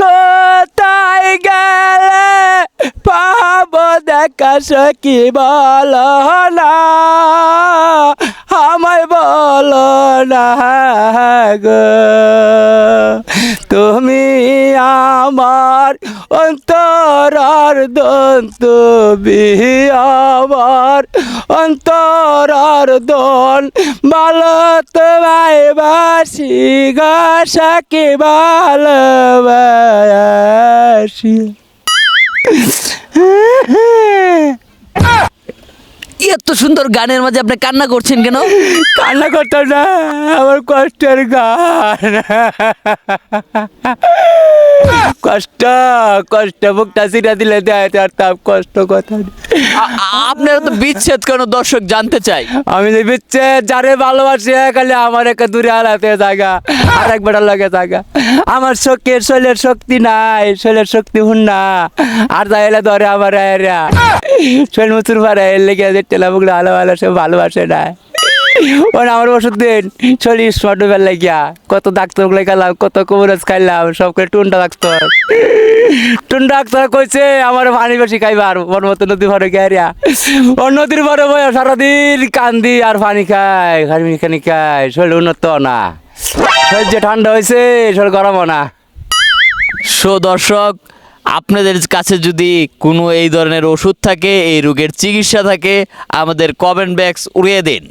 কোথায় গেলে পাব দেখা সখি বল না। আমায় বল না গো। তুমি আমার অন্তরার দন্ত আমার অন্তরার দন ভালো তোমায় বাসি গাছাকে ভালোবাসি? এত সুন্দর গানের মাঝে আপনি কান্না করছেন কেন? কান্না করতো না আমার কষ্টের গান। কষ্ট কষ্ট বুকটা সিটা দিলে দেয় তার তাপ কষ্ট কথা আপনারা তো বিচ্ছেদ কেন দর্শক জানতে চাই? আমি যে বিচ্ছেদ যারে ভালোবাসি খালি আমার একটা দূরে আলাতে জায়গা আর একবার লাগে জায়গা। আমার শোকের শৈলের শক্তি নাই শৈলের শক্তি হুন না আর যাইলে ধরে আমার এরা শৈল মুচুর পারে এর লেগে যে টেলা বুকলে ভালো ভালো সে ভালোবাসে না। ওরা আমার ওষুধ দিন শরীর স্মার্ট লাগিয়া, কত ডাক্তারগুলো গেলাম কত কবরাজ খাইলাম, সব করে টুনটা ডাক্তার। টুন ডাক্তার কইছে, আমার পানি বেশি খাইবার, ওর মতো নদী ভরে গেরিয়া ওর নদীর ভরে বয়ে সারাদিন কান্দি আর পানি খাই খানি খানি খাই শরীর উন্নত না। শরীর ঠান্ডা হয়েছে শরীর গরম না। সো দর্শক আপনাদের কাছে যদি কোনো এই ধরনের ওষুধ থাকে, এই রোগের চিকিৎসা থাকে, আমাদের কমেন্ট ব্যাগস উড়িয়ে দিন।